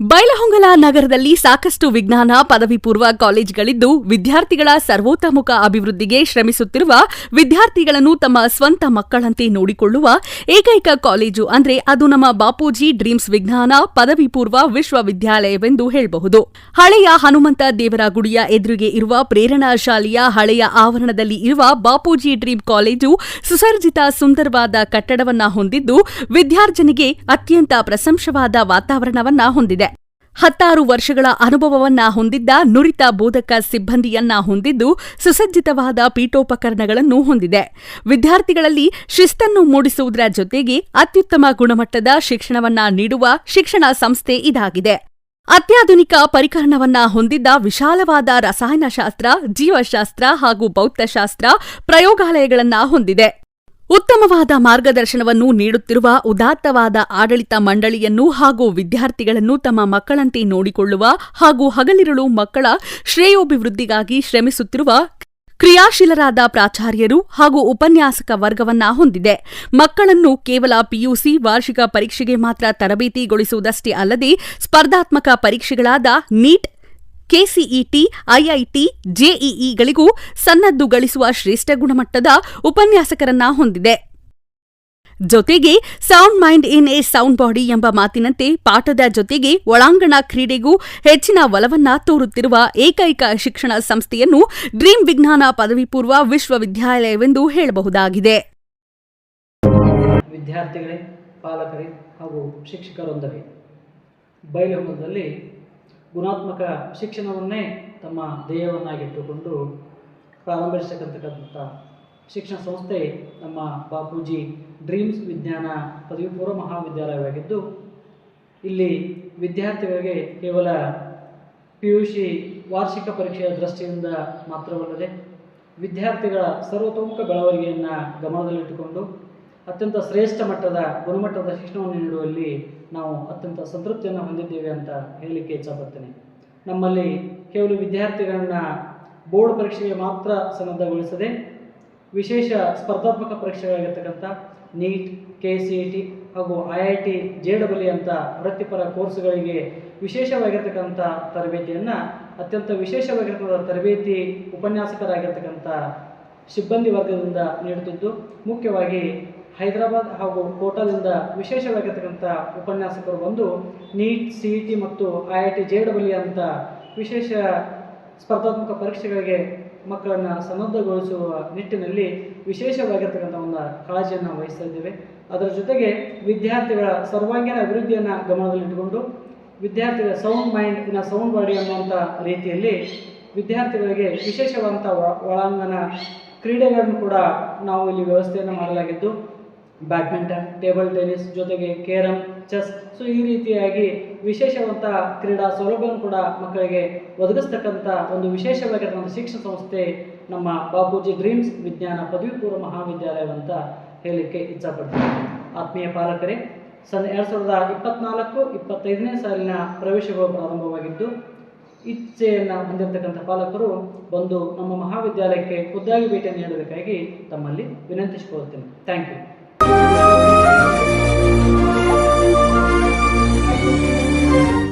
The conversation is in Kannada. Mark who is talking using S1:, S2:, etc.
S1: ಬೈಲಹೊಂಗಲ ನಗರದಲ್ಲಿ ಸಾಕಷ್ಟು ವಿಜ್ಞಾನ ಪದವಿ ಪೂರ್ವ ಕಾಲೇಜುಗಳಿದ್ದು, ವಿದ್ಯಾರ್ಥಿಗಳ ಸರ್ವೋತ್ತಮುಖ ಅಭಿವೃದ್ಧಿಗೆ ಶ್ರಮಿಸುತ್ತಿರುವ ವಿದ್ಯಾರ್ಥಿಗಳನ್ನು ತಮ್ಮ ಸ್ವಂತ ಮಕ್ಕಳಂತೆ ನೋಡಿಕೊಳ್ಳುವ ಏಕೈಕ ಕಾಲೇಜು ಅಂದ್ರೆ ಅದು ನಮ್ಮ ಬಾಪೂಜಿ ಡ್ರೀಮ್ಸ್ ವಿಜ್ಞಾನ ಪದವಿ ಪೂರ್ವ ವಿಶ್ವವಿದ್ಯಾಲಯವೆಂದು ಹೇಳಬಹುದು. ಹಳೆಯ ಹನುಮಂತ ದೇವರ ಗುಡಿಯ ಎದುರಿಗೆ ಇರುವ ಪ್ರೇರಣಾ ಶಾಲೆಯ ಹಳೆಯ ಆವರಣದಲ್ಲಿ ಇರುವ ಬಾಪೂಜಿ ಡ್ರೀಮ್ ಕಾಲೇಜು ಸುಸರ್ಜಿತ ಸುಂದರವಾದ ಕಟ್ಟಡವನ್ನ ಹೊಂದಿದ್ದು, ವಿದ್ಯಾರ್ಜನೆಗೆ ಅತ್ಯಂತ ಪ್ರಶಂಸವಾದ ವಾತಾವರಣವನ್ನ ಹೊಂದಿದೆ. ಹತ್ತಾರು ವರ್ಷಗಳ ಅನುಭವವನ್ನ ಹೊಂದಿದ್ದ ನುರಿತ ಬೋಧಕ ಸಿಬ್ಬಂದಿಯನ್ನ ಹೊಂದಿದ್ದು ಸುಸಜ್ಜಿತವಾದ ಪೀಠೋಪಕರಣಗಳನ್ನು ಹೊಂದಿದೆ. ವಿದ್ಯಾರ್ಥಿಗಳಲ್ಲಿ ಶಿಸ್ತನ್ನು ಮೂಡಿಸುವುದರ ಜೊತೆಗೆ ಅತ್ಯುತ್ತಮ ಗುಣಮಟ್ಟದ ಶಿಕ್ಷಣವನ್ನ ನೀಡುವ ಶಿಕ್ಷಣ ಸಂಸ್ಥೆ ಇದಾಗಿದೆ. ಅತ್ಯಾಧುನಿಕ ಪರಿಕರಣವನ್ನ ಹೊಂದಿದ್ದ ವಿಶಾಲವಾದ ರಸಾಯನಶಾಸ್ತ್ರ, ಜೀವಶಾಸ್ತ್ರ ಹಾಗೂ ಭೌತಶಾಸ್ತ್ರ ಪ್ರಯೋಗಾಲಯಗಳನ್ನ ಹೊಂದಿದೆ. ಉತ್ತಮವಾದ ಮಾರ್ಗದರ್ಶನವನ್ನು ನೀಡುತ್ತಿರುವ ಉದಾತ್ತವಾದ ಆಡಳಿತ ಮಂಡಳಿಯನ್ನು ಹಾಗೂ ವಿದ್ಯಾರ್ಥಿಗಳನ್ನು ತಮ್ಮ ಮಕ್ಕಳಂತೆ ನೋಡಿಕೊಳ್ಳುವ ಹಾಗೂ ಹಗಲಿರುಳು ಮಕ್ಕಳ ಶ್ರೇಯೋಭಿವೃದ್ಧಿಗಾಗಿ ಶ್ರಮಿಸುತ್ತಿರುವ ಕ್ರಿಯಾಶೀಲರಾದ ಪ್ರಾಚಾರ್ಯರು ಹಾಗೂ ಉಪನ್ಯಾಸಕ ವರ್ಗವನ್ನ ಹೊಂದಿದೆ. ಮಕ್ಕಳನ್ನು ಕೇವಲ ಪಿಯುಸಿ ವಾರ್ಷಿಕ ಪರೀಕ್ಷೆಗೆ ಮಾತ್ರ ತರಬೇತಿಗೊಳಿಸುವುದಷ್ಟೇ ಅಲ್ಲದೆ ಸ್ಪರ್ಧಾತ್ಮಕ ಪರೀಕ್ಷೆಗಳಾದ ನೀಟ್ ಕೆಸಿಇಟಿ, ಐಐಟಿ, ಜೆಇಇಗಳಿಗೂ ಸನ್ನದ್ದು ಗಳಿಸುವ ಶ್ರೇಷ್ಠ ಗುಣಮಟ್ಟದ ಉಪನ್ಯಾಸಕರನ್ನ ಹೊಂದಿದೆ. ಜೊತೆಗೆ sound mind in a sound body ಎಂಬ ಮಾತಿನಂತೆ ಪಾಠದ ಜೊತೆಗೆ ಒಳಾಂಗಣ ಕ್ರೀಡೆಗೂ ಹೆಚ್ಚಿನ ಒಲವನ್ನ ತೋರುತ್ತಿರುವ ಏಕೈಕ ಶಿಕ್ಷಣ ಸಂಸ್ಥೆಯನ್ನು ಡ್ರೀಮ್ ವಿಜ್ಞಾನ ಪದವಿ ಪೂರ್ವ ವಿಶ್ವವಿದ್ಯಾಲಯವೆಂದು ಹೇಳಬಹುದಾಗಿದೆ.
S2: ವಿದ್ಯಾರ್ಥಿಗಳೇ, ಪಾಲಕರೇ ಹಾಗೂ ಗುಣಾತ್ಮಕ ಶಿಕ್ಷಣವನ್ನೇ ತಮ್ಮ ಧ್ಯೇಯವನ್ನಾಗಿಟ್ಟುಕೊಂಡು ಪ್ರಾರಂಭಿಸತಕ್ಕಂಥ ಶಿಕ್ಷಣ ಸಂಸ್ಥೆ ನಮ್ಮ ಬಾಪೂಜಿ ಡ್ರೀಮ್ಸ್ ವಿಜ್ಞಾನ ಪದವಿ ಪೂರ್ವ ಮಹಾವಿದ್ಯಾಲಯವಾಗಿದ್ದು, ಇಲ್ಲಿ ವಿದ್ಯಾರ್ಥಿಗಳಿಗೆ ಕೇವಲ ಪಿ ಯು ಸಿ ವಾರ್ಷಿಕ ಪರೀಕ್ಷೆಯ ದೃಷ್ಟಿಯಿಂದ ಮಾತ್ರವಲ್ಲದೆ ವಿದ್ಯಾರ್ಥಿಗಳ ಸರ್ವತೋಮುಖ ಬೆಳವಣಿಗೆಯನ್ನು ಗಮನದಲ್ಲಿಟ್ಟುಕೊಂಡು ಅತ್ಯಂತ ಶ್ರೇಷ್ಠ ಮಟ್ಟದ ಗುಣಮಟ್ಟದ ಶಿಕ್ಷಣವನ್ನು ನೀಡುವಲ್ಲಿ ನಾವು ಅತ್ಯಂತ ಸಂತೃಪ್ತಿಯನ್ನು ಹೊಂದಿದ್ದೇವೆ ಅಂತ ಹೇಳಲಿಕ್ಕೆ ಇಚ್ಛಪಡ್ತೇನೆ. ನಮ್ಮಲ್ಲಿ ಕೇವಲ ವಿದ್ಯಾರ್ಥಿಗಳನ್ನ ಬೋರ್ಡ್ ಪರೀಕ್ಷೆಗೆ ಮಾತ್ರ ಸನ್ನದ್ಧಗೊಳಿಸದೆ ವಿಶೇಷ ಸ್ಪರ್ಧಾತ್ಮಕ ಪರೀಕ್ಷೆಗಳಾಗಿರ್ತಕ್ಕಂಥ NEET K C E T ಹಾಗೂ I I T J double ಅಂತ ವೃತ್ತಿಪರ ಕೋರ್ಸ್ಗಳಿಗೆ ವಿಶೇಷವಾಗಿರ್ತಕ್ಕಂಥ ತರಬೇತಿಯನ್ನು, ಅತ್ಯಂತ ವಿಶೇಷವಾಗಿರ್ತಕ್ಕಂಥ ತರಬೇತಿ ಉಪನ್ಯಾಸಕರಾಗಿರ್ತಕ್ಕಂಥ ಸಿಬ್ಬಂದಿ ವರ್ಗದಿಂದ ನೀಡುತ್ತಿದ್ದು, ಮುಖ್ಯವಾಗಿ ಹೈದರಾಬಾದ್ ಹಾಗೂ ಕೋಟಾದಿಂದ ವಿಶೇಷವಾಗಿರ್ತಕ್ಕಂಥ ಉಪನ್ಯಾಸಕರು ಬಂದು ನೀಟ್, ಸಿ ಇ ಟಿ ಮತ್ತು I I T, J double ಅಂತ ವಿಶೇಷ ಸ್ಪರ್ಧಾತ್ಮಕ ಪರೀಕ್ಷೆಗಳಿಗೆ ಮಕ್ಕಳನ್ನು ಸನ್ನದ್ಧಗೊಳಿಸುವ ನಿಟ್ಟಿನಲ್ಲಿ ವಿಶೇಷವಾಗಿರ್ತಕ್ಕಂಥ ಒಂದು ಕಾಳಜಿಯನ್ನು ವಹಿಸ್ತಾ ಅದರ ಜೊತೆಗೆ ವಿದ್ಯಾರ್ಥಿಗಳ ಸರ್ವಾಂಗೀಣ ಅಭಿವೃದ್ಧಿಯನ್ನು ಗಮನದಲ್ಲಿಟ್ಟುಕೊಂಡು ವಿದ್ಯಾರ್ಥಿಗಳ sound mind in a sound body ಅನ್ನುವಂಥ ರೀತಿಯಲ್ಲಿ ವಿದ್ಯಾರ್ಥಿಗಳಿಗೆ ವಿಶೇಷವಾದಂಥ ಒಳಾಂಗಣ ಕ್ರೀಡೆಗಳನ್ನು ಕೂಡ ನಾವು ಇಲ್ಲಿ ವ್ಯವಸ್ಥೆಯನ್ನು ಮಾಡಲಾಗಿದ್ದು ಬ್ಯಾಡ್ಮಿಂಟನ್, ಟೇಬಲ್ ಟೆನಿಸ್ ಜೊತೆಗೆ ಕೇರಮ್ ಚೆಸ್. ಸೊ ಈ ರೀತಿಯಾಗಿ ವಿಶೇಷವಂತ ಕ್ರೀಡಾ ಸೌಲಭ್ಯವನ್ನು ಕೂಡ ಮಕ್ಕಳಿಗೆ ಒದಗಿಸ್ತಕ್ಕಂಥ ಒಂದು ವಿಶೇಷವಾಗಿರ್ತಕ್ಕಂಥ ಶಿಕ್ಷಣ ಸಂಸ್ಥೆ ನಮ್ಮ ಬಾಪೂಜಿ ಡ್ರೀಮ್ಸ್ ವಿಜ್ಞಾನ ಪದವಿ ಪೂರ್ವ ಮಹಾವಿದ್ಯಾಲಯ ಅಂತ ಹೇಳಲಿಕ್ಕೆ ಇಚ್ಛಪಡ್ತೀನಿ. ಆತ್ಮೀಯ ಪಾಲಕರೇ, ಸನ್ ಎರಡು ಸಾವಿರದ ಇಪ್ಪತ್ನಾಲ್ಕು, ಇಪ್ಪತ್ತೈದನೇ ಸಾಲಿನ ಪ್ರವೇಶಗಳು ಪ್ರಾರಂಭವಾಗಿದ್ದು, ಇಚ್ಛೆಯನ್ನು ಹೊಂದಿರತಕ್ಕಂಥ ಪಾಲಕರು ಬಂದು ನಮ್ಮ ಮಹಾವಿದ್ಯಾಲಯಕ್ಕೆ ಖುದ್ದಾಗಿ ಭೇಟಿ ನೀಡಬೇಕಾಗಿ ತಮ್ಮಲ್ಲಿ ವಿನಂತಿಸಿಕೊಳ್ಳುತ್ತೇನೆ ಥ್ಯಾಂಕ್ ಯು 啊。